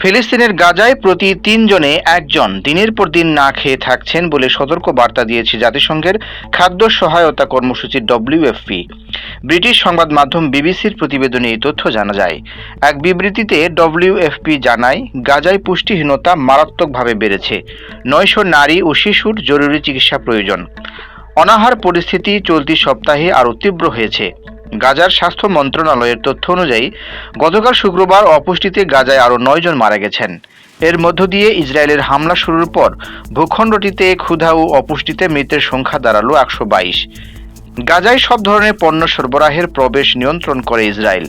ফিলিস্তিনের গাজায় প্রতি তিনজনে একজন। দিনের পর দিন না খেয়ে থাকছেন বলে সতর্ক বার্তা দিয়েছে জাতিসংঘের খাদ্য সহায়তা কর্মসূচি ডব্লিউএফপি ব্রিটিশ সংবাদ মাধ্যম বিবিসির প্রতিবেদনে এই তথ্য জানা যায়। এক বিবৃতিতে ডব্লিউএফপি জানায়, গাজায় পুষ্টিহীনতা মারাত্মকভাবে বেড়েছে। নয়শো নারী ও শিশুর জরুরি চিকিৎসা প্রয়োজন। অনাহার পরিস্থিতি চলতি সপ্তাহে আরও তীব্র হয়েছে। গাজার স্বাস্থ্য মন্ত্রণালয়ের তথ্য অনুযায়ী, গতকাল শুক্রবার অপুষ্টিতে গাজায় আরও নয় জন মারা গেছেন। এর মধ্য দিয়ে ইসরায়েলের হামলা শুরুর পর ভূখণ্ডটিতে ক্ষুধা ও অপুষ্টিতে মৃতের সংখ্যা দাঁড়াল একশো বাইশ। গাজায় সব ধরনের পণ্য সরবরাহের প্রবেশ নিয়ন্ত্রণ করে ইসরায়েল।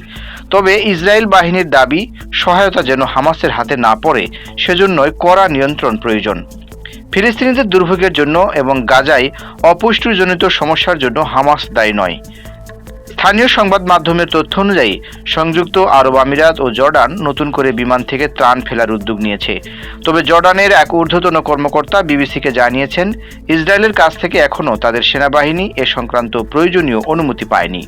তবে ইসরায়েল বাহিনীর দাবি, সহায়তা যেন হামাসের হাতে না পড়ে, সেজন্যই কড়া নিয়ন্ত্রণ প্রয়োজন। ফিলিস্তিনিদের দুর্ভোগের জন্য এবং গাজায় অপুষ্টিজনিত সমস্যার জন্য হামাস দায়ী নয়। স্থানীয় সংবাদ মাধ্যমের তথ্য অনুযায়ী, সংযুক্ত আরব আমিরাত ও জর্ডান নতুন করে বিমান থেকে ত্রাণ ফেলার উদ্যোগ নিয়েছে। তবে জর্ডানের এক ঊর্ধ্বতন কর্মকর্তা বিবিসিকে জানিয়েছেন, ইসরায়েলের কাছ থেকে এখনও তাদের সেনাবাহিনী এ সংক্রান্ত প্রয়োজনীয় অনুমতি পায়নি।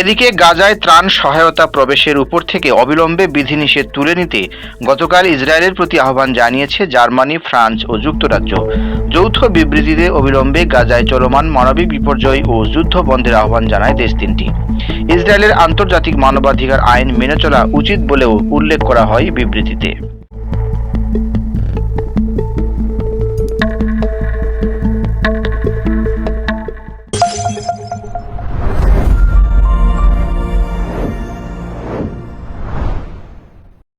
এদিকে গাজায় ত্রাণ সহায়তা প্রবেশের উপর থেকে অবিলম্বে বিধিনিষেধ তুলে নিতে গতকাল ইসরায়েলের প্রতি আহ্বান জানিয়েছে জার্মানি, ফ্রান্স ও যুক্তরাজ্য। যৌথ বিবৃতিতে অবিলম্বে গাজায় চলমান মানবিক বিপর্যয় ও যুদ্ধ বন্ধের আহ্বান জানায় দেশ তিনটি। ইসরায়েলের আন্তর্জাতিক মানবাধিকার আইন মেনে চলা উচিত বলেও উল্লেখ করা হয় বিবৃতিতে।